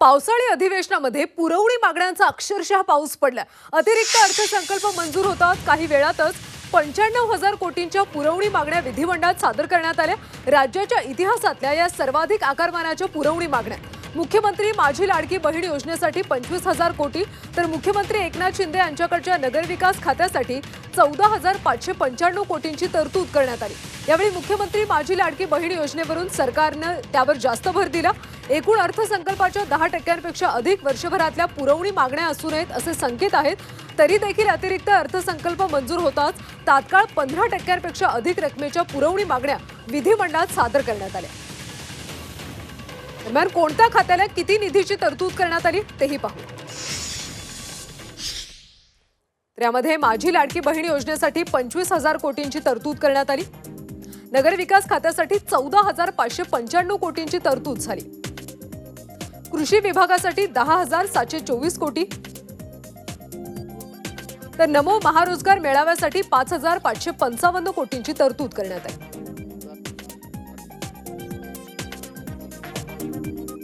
पावसाळी अधिवेशनामध्ये पुरवणी मागण्यांचा अक्षरशः पाऊस पडला अतिरिक्त अर्थसंकल्प मंजूर होतात. काही वेळातच पंच्याण्णव हजार कोटींच्या पुरवणी मागण्या विधिमंडळात सादर करण्यात आल्या. राज्याच्या इतिहासातल्या या सर्वाधिक आकारमानाच्या पुरवणी मागण्या. मुख्यमंत्री माझी लाडकी बहीण योजनेसाठी पंचवीस हजार कोटी तर मुख्यमंत्री एकनाथ शिंदे यांच्याकडच्या नगरविकास खात्यासाठी चौदा हजार पाचशे पंच्याण्णव कोटींची तरतूद करण्यात आली. यावेळी मुख्यमंत्री माझी लाडकी बहीण योजनेवरून सरकारनं त्यावर जास्त भर दिला. एकूण अर्थसंकल्पाच्या दहा टक्क्यांपेक्षा अधिक वर्षभरातल्या पुरवणी मागण्या असू नयेत असे संकेत आहेत. तरी देखील अतिरिक्त अर्थसंकल्प मंजूर होताच तात्काळ पंधरा टक्क्यांपेक्षा अधिक रकमेच्या पुरवणी मागण्या विधिमंडळात सादर करण्यात आल्या. दरम्यान कोणत्या खात्याला किती निधीची तरतूद करण्यात आली तेही पाहू. यामध्ये माझी लाडकी बहीण योजनेसाठी पंचवीस हजार कोटींची तरतूद करण्यात आली. नगरविकास खात्यासाठी चौदा हजार पाचशे पंच्याण्णव कोटींची तरतूद झाली. कृषी विभागासाठी दहा हजार सातशे चोवीस कोटी. तर नमो महारोजगार मेळाव्यासाठी पाच हजार पाचशे पंचावन्न कोटींची तरतूद करण्यात आली. Thank you.